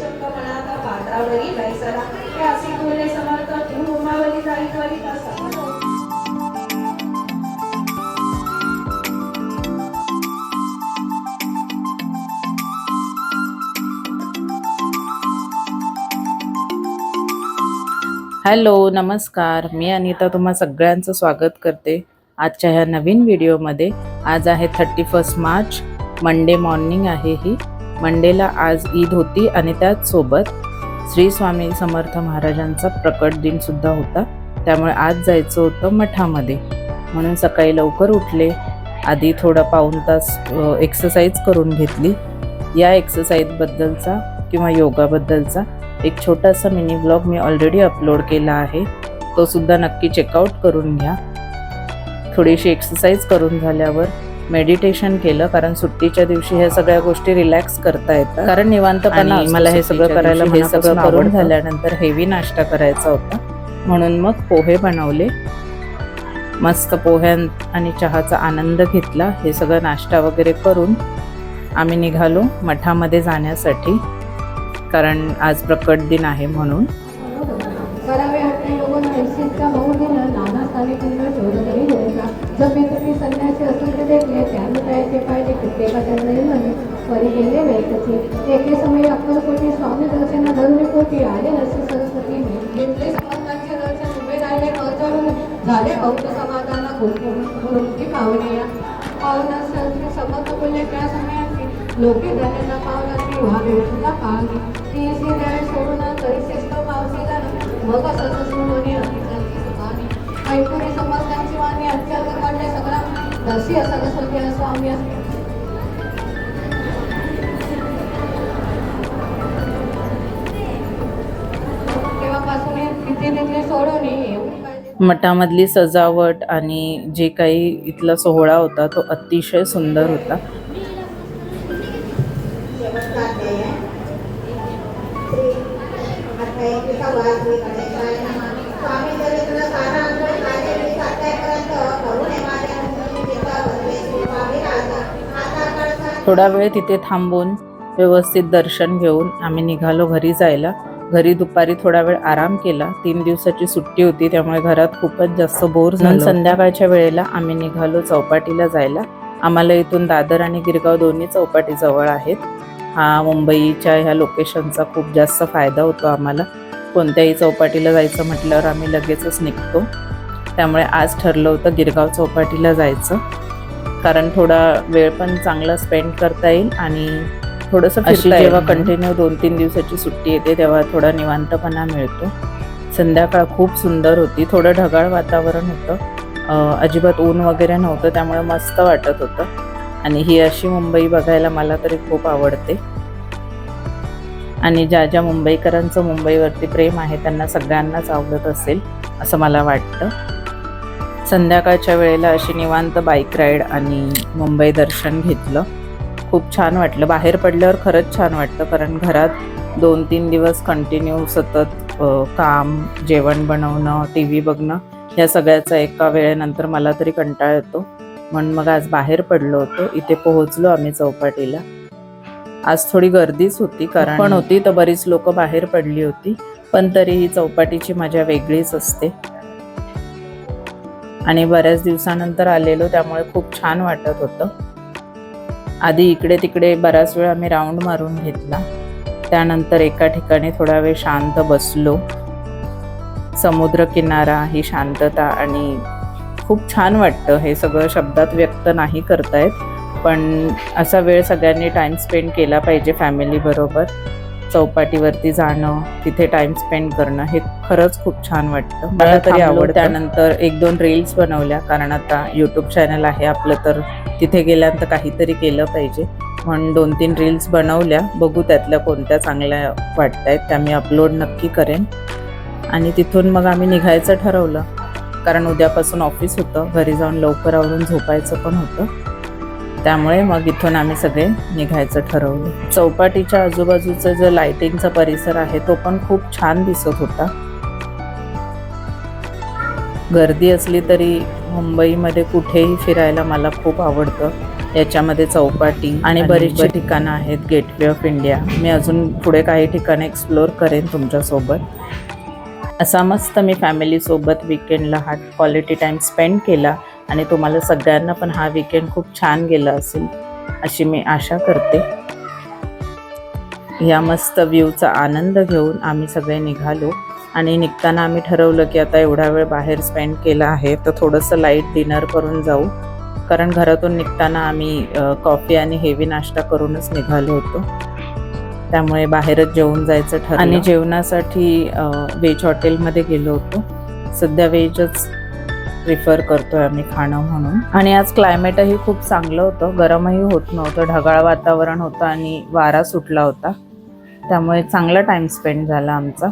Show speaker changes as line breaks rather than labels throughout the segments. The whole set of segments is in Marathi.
पात्रावरी बैसला. हे असे बोलले समर्थ तू उमावली जाई त्वरित असा.
हॅलो नमस्कार. मी अनिता तुम्हा सगळ्यांचं स्वागत करते आजच्या ह्या नवीन व्हिडिओमध्ये. आज आहे thirty first March. Monday morning आहे ही. मंडेला आज ईद होती आणि त्याचसोबत श्री स्वामी समर्थ महाराजांचा प्रकट दिनसुद्धा होता. त्यामुळे आज जायचं होतं मठामध्ये. म्हणून सकाळी लवकर उठले. आधी थोडा पाऊण तास एक्सरसाइज करून घेतली. या एक्सरसाइजबद्दलचा किंवा योगाबद्दलचा एक छोटासा मिनी ब्लॉग मी ऑलरेडी अपलोड केला आहे. तो सुद्धा नक्की चेकआउट करून घ्या. थोडीशी एक्सरसाइज करून झाल्यावर मेडिटेशन केलं कारण सुट्टीच्या दिवशी ह्या सगळ्या गोष्टी रिलॅक्स करता येतात. कारण निवांतपणा मला हे सगळं करायला हे सगळं करून. झाल्यानंतर हेवी नाश्ता करायचा होता. म्हणून मग पोहे बनवले. मस्त पोह्यां आणि चहाचा आनंद घेतला. हे सगळं नाश्ता वगैरे करून आम्ही निघालो मठामध्ये जाण्यासाठी कारण आज प्रकट दिन आहे म्हणून.
त्याने पाहिजे कित्येका त्यांना परी गेले वेळकची एके समयी कोटी स्वामी दर्शन धरून कोटी आले नसे सरस्वती घेतले समर्थांचे दर्शन उभे राहिले कळचरून झाले भक्त समाधाना गुरुमुखी पावनिया पावना संस्कृत समर्थ बोलले त्या समयाची लोके धन्यांना पावला ती व्हावे तुला पावली ती सी सोडून तरी शिस्त पावसीला मग असं सगळा दसी असा असते
मठामधली सजावट आणि जे काही इथला सोहळा होता तो अतिशय सुंदर होता. थोडा वेळ तिथे थांबून व्यवस्थित दर्शन घेऊन आम्ही निघालो घरी जायला. घरी दुपारी थोडा वेळ आराम केला. तीन दिवसाची सुट्टी होती त्यामुळे घरात खूपच जास्त बोर झालं. संध्याकाळच्या वेळेला आम्ही निघालो चौपाटीला जायला. आम्हाला इथून दादर आणि गिरगाव दोन्ही चौपाटी जवळ आहेत. हा मुंबईच्या ह्या लोकेशनचा खूप जास्त फायदा होतो आम्हाला. कोणत्याही चौपाटीला जायचं म्हटल्यावर आम्ही लगेचच निघतो. त्यामुळे आज ठरलं होतं गिरगाव चौपाटीला जायचं. कारण थोडा वेळ पण चांगला स्पेंड करता येईल आणि थोडंसं अशी जेव्हा कंटिन्यू दोन तीन दिवसाची सुट्टी येते तेव्हा थोडा निवांतपणा मिळतो. संध्याकाळ खूप सुंदर होती. थोडं ढगाळ वातावरण होतं. अजिबात ऊन वगैरे नव्हतं त्यामुळे मस्त वाटत होतं. आणि ही अशी मुंबई बघायला मला तरी खूप आवडते. आणि ज्या ज्या मुंबईकरांचं मुंबईवरती प्रेम आहे त्यांना सगळ्यांनाच आवडत असेल असं मला वाटतं. संध्याकाळच्या वेळेला अशी निवांत बाईक राईड आणि मुंबई दर्शन घेतलं. खूप छान वाटलं. बाहेर पडल्यावर खरंच छान वाटतं कारण घरात दोन तीन दिवस कंटिन्यू सतत काम जेवण बनवणं टी व्ही बघणं या सगळ्याचा एका वेळेनंतर मला तरी कंटाळा येतो. म्हणून मग आज बाहेर पडलो होतो. इथे पोहोचलो आम्ही चौपाटीला. आज थोडी गर्दीच होती कारण पण होती तर बरीच लोक बाहेर पडली होती. पण तरीही चौपाटीची मजा वेगळीच असते. आणि बऱ्याच दिवसानंतर आलेलो त्यामुळे खूप छान वाटत होतं. आधी इकडे तिकडे बराच वेळ आम्ही राऊंड मारून घेतला. त्यानंतर एका ठिकाणी थोडा वेळ शांत बसलो. समुद्र किनारा ही शांतता आणि खूप छान वाटतं. हे सगळं शब्दात व्यक्त नाही करतायत पण असा वेळ सगळ्यांनी टाइम स्पेंड केला पाहिजे फॅमिलीबरोबर चौपाटीवरती जाणं तिथे टाइम स्पेंड करणं हे खरंच खूप छान वाटतं. मला तरी आवडतं. त्यानंतर एक दोन रील्स बनवल्या कारण आता यूट्यूब चॅनल आहे आपलं तर तिथे गेल्यानंतर काहीतरी केलं पाहिजे. म्हणून दोन तीन रील्स बनवल्या. बघू त्यातल्या कोणत्या चांगल्या वाटत आहेत त्या मी अपलोड नक्की करेन. आणि तिथून मग आम्ही निघायचं ठरवलं. कारण उद्यापासून ऑफिस होतं. घरी जाऊन लवकर आवरून झोपायचं पण होतं. त्यामुळे मग इथून आम्ही सगळे निघायचं ठरवलं. चौपाटीच्या आजूबाजूचा जो लाइटिंगचा परिसर आहे तो पण खूप छान दिसत होता. गर्दी असली तरी मुंबईमध्ये कुठेही फिरायला मला खूप आवडतं. याच्यामध्ये चौपाटी आणि बरीचशी ठिकाणं आहेत गेटवे ऑफ इंडिया मी अजून पुढे काही ठिकाणं एक्सप्लोअर करेन तुमच्यासोबत. असा मस्त मी फॅमिलीसोबत विकेंडला हा क्वालिटी टाईम स्पेंड केला. आणि तुम्हाला सगळ्यांना पण हा विकेंड खूप छान गेला असेल अशी मी आशा करते. या मस्त व्ह्यूचा आनंद घेऊन आम्ही सगळे निघालो. आणि निघताना आम्ही ठरवलं की आता एवढा वेळ बाहेर स्पेंड केला आहे तर थोडंसं लाइट डिनर करून जाऊ. कारण घरातून निघताना आम्ही कॉफी आणि हेवी नाश्ता करूनच निघालो होतो. त्यामुळे बाहेरच जेवून जायचं ठरलं. आणि जेवणासाठी व्हेज हॉटेलमध्ये गेलो होतो. सध्या वेजच प्रिफर करतोय आम्ही खाणं म्हणून. आणि आज क्लायमेटही खूप चांगलं होतं. गरमही होत नव्हतं. ढगाळ वातावरण होतं आणि वारा सुटला होता. त्यामुळे चांगला टाइम स्पेंड झाला आमचा.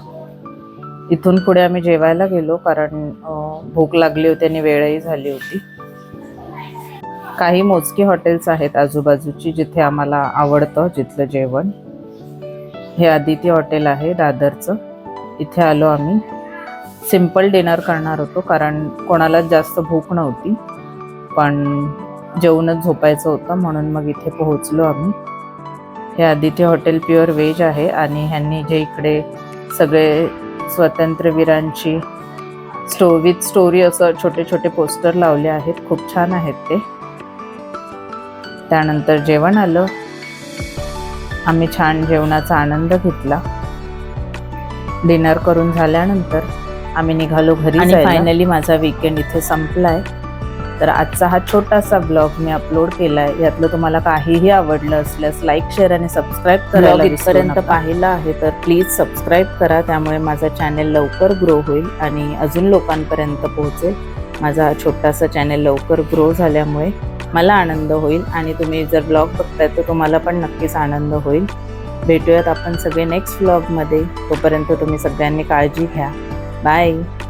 इथून पुढे आम्ही जेवायला गेलो कारण भूक लागली होती आणि वेळही झाली होती. काही मोजकी हॉटेल्स आहेत आजूबाजूची जिथे आम्हाला आवडतं जिथलं जेवण. हे आदिती हॉटेल आहे दादरचं. इथे आलो आम्ही. सिंपल डिनर करणार होतो कारण कोणालाच जास्त भूक नव्हती. पण जेवणच झोपायचं होतं म्हणून मग इथे पोहोचलो आम्ही. हे आदित्य हॉटेल प्युअर व्हेज आहे आणि ह्यांनी जे इकडे सगळे स्वातंत्र्यवीरांची स्टो विथ स्टोरी असं छोटे छोटे पोस्टर लावले आहेत खूप छान आहेत ते. त्यानंतर जेवण आलं. आम्ही छान जेवणाचा आनंद घेतला. डिनर करून झाल्यानंतर आम्ही निघालो घरी आणि फायनली माझा विकेंड इथे संपलाय. तर आजचा हा छोटासा ब्लॉग मी अपलोड केलाय. यातलं तुम्हाला काहीही आवडलं असल्यास लाईक शेअर आणि सबस्क्राईब करायला इथपर्यंत पाहिलं आहे तर प्लीज सबस्क्राईब करा. त्यामुळे माझा चॅनेल लवकर ग्रो होईल आणि अजून लोकांपर्यंत पोहोचेल. माझा हा छोटासा चॅनेल लवकर ग्रो झाल्यामुळे मला आनंद होईल आणि तुम्ही जर ब्लॉग बघताय तर तुम्हाला पण नक्कीच आनंद होईल. भेटूयात आपण सगळे नेक्स्ट ब्लॉगमध्ये तोपर्यंत तुम्ही सगळ्यांनी काळजी घ्या. Bye!